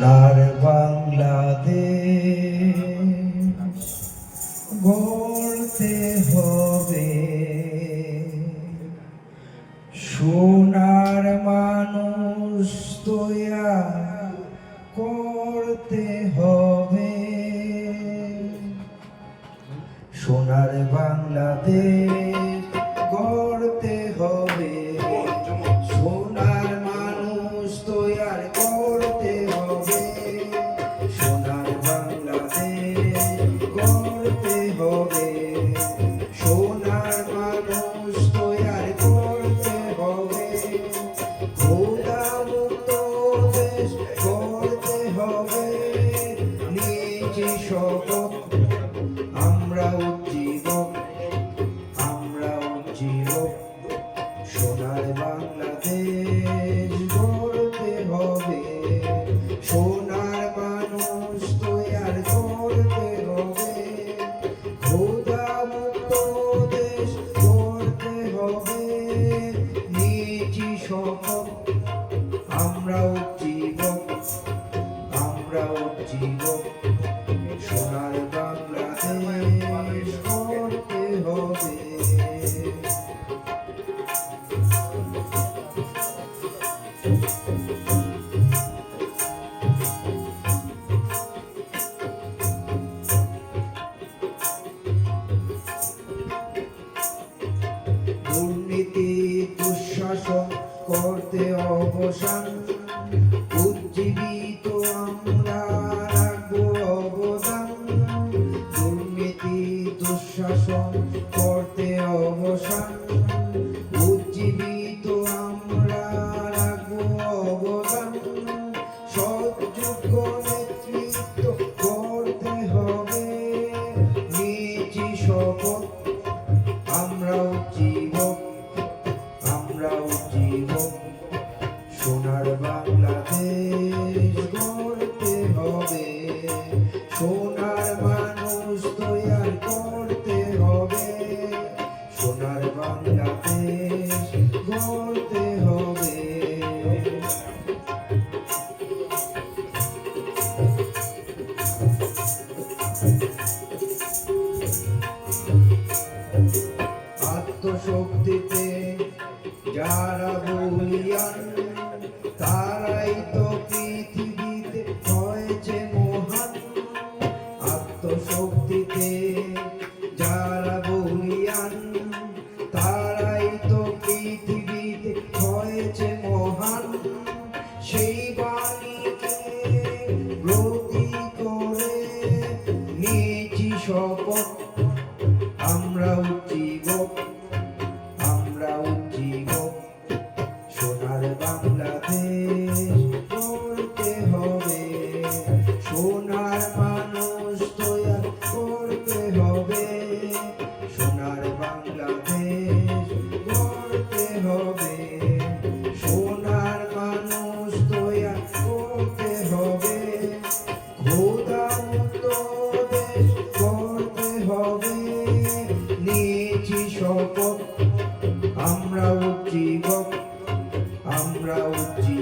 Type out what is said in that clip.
সোনার বাংলাদেশ গড়তে হবে। সোনার মানুষ তোয়া করতে হবে। সোনার বাংলাদেশ গড়তে হবে নিয়েছি শপথ। আমরা উজ্জীবক আমরা উজ্জীবক সোনার বাংলাদেশ গড়তে হবে। সোনার মানুষ দুঃশাসন করতে অবসান আমরা রাখব অবদান সৎযোগ্য নেতৃত্ব করতে হবে নিয়েছি শপথ আমরা উজ্জীবক আমরা উজ্জীবক সোনার বাংলাদেশ করতে হবে। সোনার বাংলাদেশ গড়তে হবে। আত্মশক্তিতে যারা সেই বাণীকে ব্রতী করে নিয়েছি শপথ। আমরা উজ্জীবক আমরা উজ্জীবক নিয়েছি শপথ